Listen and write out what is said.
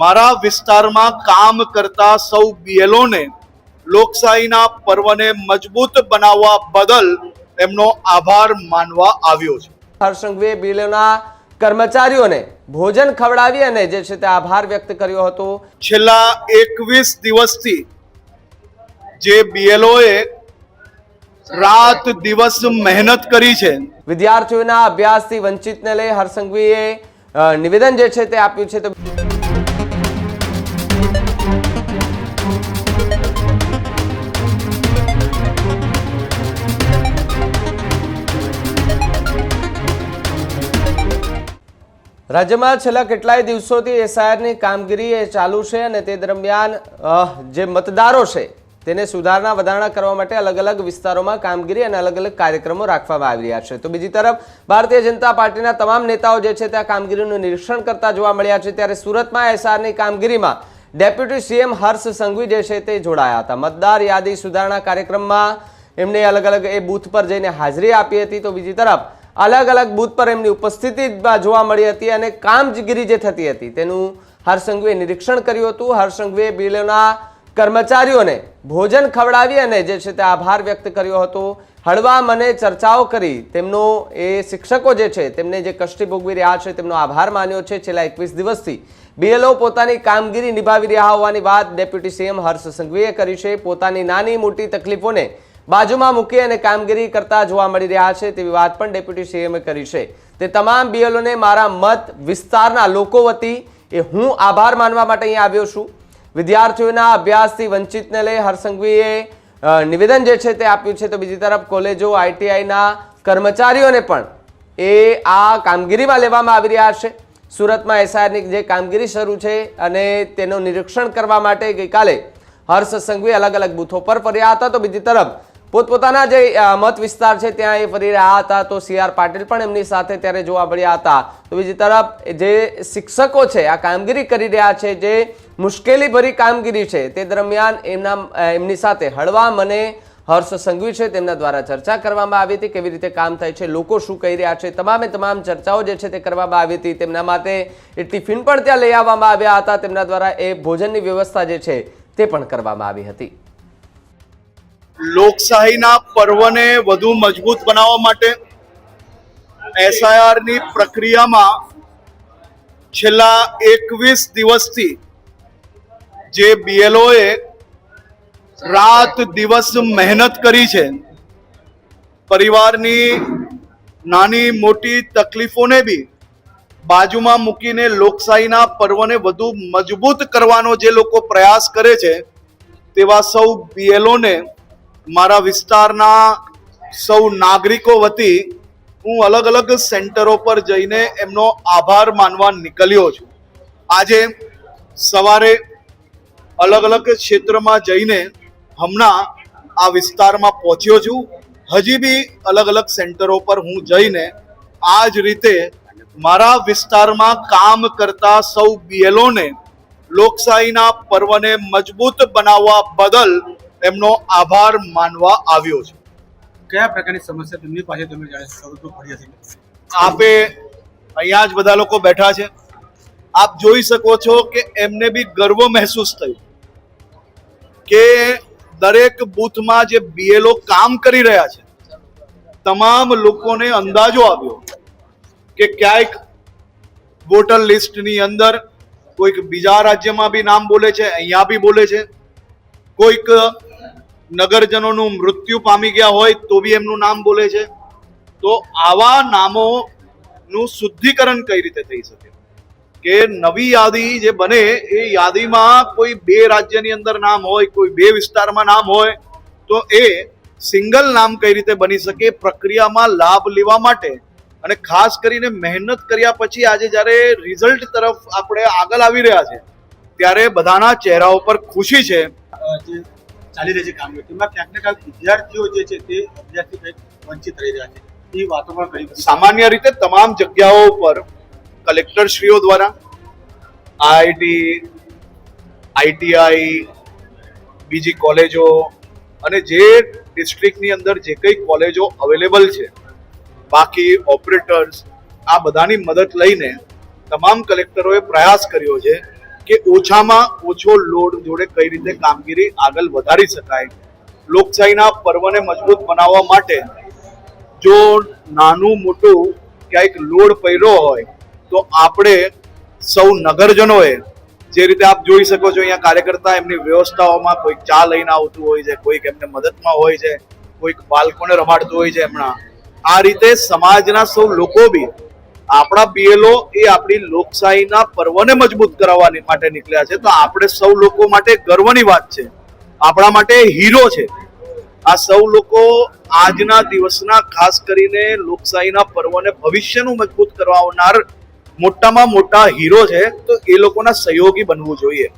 મારા વિસ્તારમાં કામ કરતા સૌ બીએલઓને લોકશાહીના પર્વને મજબૂત બનાવવા બદલ એમનો આભાર માનવા આવ્યો છે. હર્ષંઘવીએ બીએલોના કર્મચારીઓને ભોજન ખવડાવી અને જે છે તે આભાર વ્યક્ત કર્યો હતો. છેલ્લા એકવીસ દિવસથી જે બીએલઓએ રાત દિવસ મહેનત કરી છે. વિદ્યાર્થીઓના અભ્યાસથી વંચિતને લઈ હર્ષંઘવીએ અ, નિવેદન જે છે તે આપ્યું છે તો રાજ્યમાં છેલ્લા કેટલાય દિવસોથી એસઆઈઆરની કામગીરી એ ચાલુ છે અને તે દરમિયાન જે મતદારો છે તેને સુધારણા વધારણા કરવા માટે અલગ અલગ વિસ્તારોમાં કામગીરી અને અલગ અલગ કાર્યક્રમો રાખવામાં આવી રહ્યા છે. તો બીજી તરફ, ભારતીય જનતા પાર્ટીના તમામ નેતાઓ જે છે તે કામગીરીનું નિરીક્ષણ કરતા જોવા મળ્યા છે. ત્યારે સુરતમાં એસઆરની કામગીરીમાં ડેપ્યુટી સીએમ હર્ષ સંઘવી જે છે તે જોડાયા હતા. મતદાર યાદી સુધારણા કાર્યક્રમમાં એમણે અલગ અલગ એ બૂથ પર જઈને હાજરી આપી હતી. તો બીજી તરફ અલગ અલગ બૂથ પર એમની ઉપસ્થિતિમાં જોવા મળી હતી અને કામગીરી જે થતી હતી તેનું હર્ષંઘવીએ નિરીક્ષણ કર્યું હતું. હર્ષંઘવીએ બિલોના કર્મચારીઓને ભોજન ખવડાવી અને જે છે તે આભાર વ્યક્ત કર્યો હતો. હળવા મને ચર્ચાઓ કરી. તેમનો એ શિક્ષકો જે છે તેમને જે કષ્ટી ભોગવી રહ્યા છે તેમનો આભાર માન્યો છે. છેલ્લા એકવીસ દિવસથી બીએલઓ પોતાની કામગીરી નિભાવી રહ્યા હોવાની વાત ડેપ્યુટી સીએમ હર્ષ સંઘવીએ કરી છે. પોતાની નાની મોટી તકલીફોને બાજુમાં મૂકી અને કામગીરી કરતા જોવા મળી રહ્યા છે તેવી વાત પણ ડેપ્યુટી સીએમએ કરી છે. તે તમામ બીએલઓને મારા મત વિસ્તારના લોકો વતી એ હું આભાર માનવા માટે અહીંયા આવ્યો છું. વિદ્યાર્થીઓના અભ્યાસથી વંચિતને લઈ હરસંઘવીએ નિવેદન જે છે તે આપ્યું છે તો બીજી તરફ કોલેજો, આઈટીઆઈના કર્મચારીઓને પણ એ આ કામગીરીમાં લેવામાં આવી રહ્યા છે. સુરતમાં એસઆઈઆરની જે કામગીરી શરૂ છે અને તેનું નિરીક્ષણ કરવા માટે ગઈકાલે હર્ષ સંઘવી અલગ અલગ બૂથો પર ફર્યા હતા. તો બીજી તરફ પોતપોતાના જે મત વિસ્તાર છે ત્યાં એ ફરી રહ્યા હતા તો સી આર પાટીલ પણ એમની સાથે ત્યારે જોવા મળ્યા હતા. તો બીજી તરફ જે શિક્ષકો છે, આ કામગીરી કરી રહ્યા છે, જે મુશ્કેલી ભરી કામગીરી છે, તે દરમિયાન એમના એમની સાથે હળવા મને હર્ષ સંઘવી છે. તેમના દ્વારા ચર્ચા કરવામાં આવી હતી કેવી રીતે કામ થાય છે, લોકો શું કહી રહ્યા છે, તમામે તમામ ચર્ચાઓ જે છે તે કરવામાં આવી હતી. તેમના માટે એ ટિફિન પણ ત્યાં લઈ આવવામાં આવ્યા હતા. તેમના દ્વારા એ ભોજનની વ્યવસ્થા જે છે તે પણ કરવામાં આવી હતી. લોકશાહીના પર્વને વધુ મજબૂત બનાવવા માટે એસઆઈઆરની પ્રક્રિયામાં છેલ્લા એકવીસ દિવસથી જે બીએલઓએ રાત દિવસ મહેનત કરી છે, પરિવારની નાની મોટી તકલીફોને બી બાજુમાં મૂકીને લોકશાહીના પર્વને વધુ મજબૂત કરવાનો જે લોકો પ્રયાસ કરે છે, તેવા સૌ બીએલઓને મારા વિસ્તારના સૌ નાગરિકો વતી હું અલગ અલગ સેન્ટરો પર જઈને એમનો આભાર માનવા નીકળ્યો છું. આજે સવારે અલગ અલગ ક્ષેત્રમાં જઈને હમણાં આ વિસ્તારમાં પહોંચ્યો છું. હજી બી અલગ અલગ સેન્ટરો પર હું જઈને આ જ રીતે મારા વિસ્તારમાં કામ કરતા સૌ બીએલઓને લોકશાહીના પર્વને મજબૂત બનાવવા બદલ એમનો આભાર માનવા આવ્યો છે. કયા પ્રકારની સમસ્યા તેમની પાસે તમે જાણે પડી હતી? આપે અહીંયા જ બધા લોકો બેઠા છે. આપ જોઈ શકો છો કે એમને બી ગર્વ મહેસૂસ થયું કે દરેક બૂથમાં જે બીએલઓ કામ કરી રહ્યા છે તમામ લોકોને અંદાજો આવ્યો કે ક્યાંક વોટર લિસ્ટની અંદર કોઈક બીજા રાજ્યમાં બી નામ બોલે છે અહીંયા બી બોલે છે કોઈક નગરજનોનું મૃત્યુ પામી ગયા હોય તો બી એમનું નામ બોલે છે. તો આવા નામોનું શુદ્ધિકરણ કઈ રીતે થઈ શકે? કે નવી યાદી જે બને એ યાદીમાં કોઈ બે રાજ્યની અંદર નામ હોય, કોઈ બે વિસ્તારમાં નામ હોય, તો એ સિંગલ નામ કઈ રીતે બની શકે, પ્રક્રિયામાં લાભ લેવા માટે અને ખાસ કરીને મહેનત કર્યા પછી આજે જ્યારે રિઝલ્ટ તરફ આપણે આગળ આવી રહ્યા છે, ત્યારે બધાના ચહેરા ઉપર ખુશી છે. ચાલી રહી છે કામગીરી. તેમાં ક્યાંક ને ક્યાંક વિદ્યાર્થીઓ જે છે તે અભ્યાસથી કંઈક વંચિત રહી રહ્યા છે. એ વાતો પણ ઘણી સામાન્ય રીતે તમામ જગ્યાઓ પર કલેક્ટરશ્રીઓ દ્વારા, આઈઆઈટી, આઈટીઆઈ, બીજી કોલેજો અને જે ડિસ્ટ્રિક્ટની અંદર જે કંઈ કોલેજો અવેલેબલ છે, બાકી ઓપરેટર્સ, આ બધાની મદદ લઈને તમામ કલેક્ટરોએ પ્રયાસ કર્યો છે કે ઓછામાં ઓછો લોડ જોડે કઈ રીતે કામગીરી આગળ વધારી શકાય. લોકશાહીના પર્વને મજબૂત બનાવવા માટે જો નાનું મોટું ક્યાંક લોડ પડ્યો હોય, તો આપણે સૌ નગરજનોએ જે રીતે આપ જોઈ શકો છો અહીંયા કાર્યકર્તા એમની વ્યવસ્થાઓમાં કોઈક ચા લઈને આવતું હોય છે, કોઈક એમને મદદમાં હોય છે, કોઈક બાળકોને રમાડતું હોય છે એમના. આ રીતે સમાજના સૌ લોકો બી આપણા બીએલઓ એ આપણી લોકશાહીના પર્વને મજબૂત કરાવવાની માટે નીકળ્યા છે. તો આપણે સૌ લોકો માટે ગર્વની વાત છે. આપણા માટે હીરો છે. આ સૌ લોકો આજના દિવસના ખાસ કરીને લોકશાહીના પર્વને ભવિષ્યનું મજબૂત કરવાનાર મોટામાં મોટા હીરો છે. તો એ લોકોના સહયોગી બનવું જોઈએ.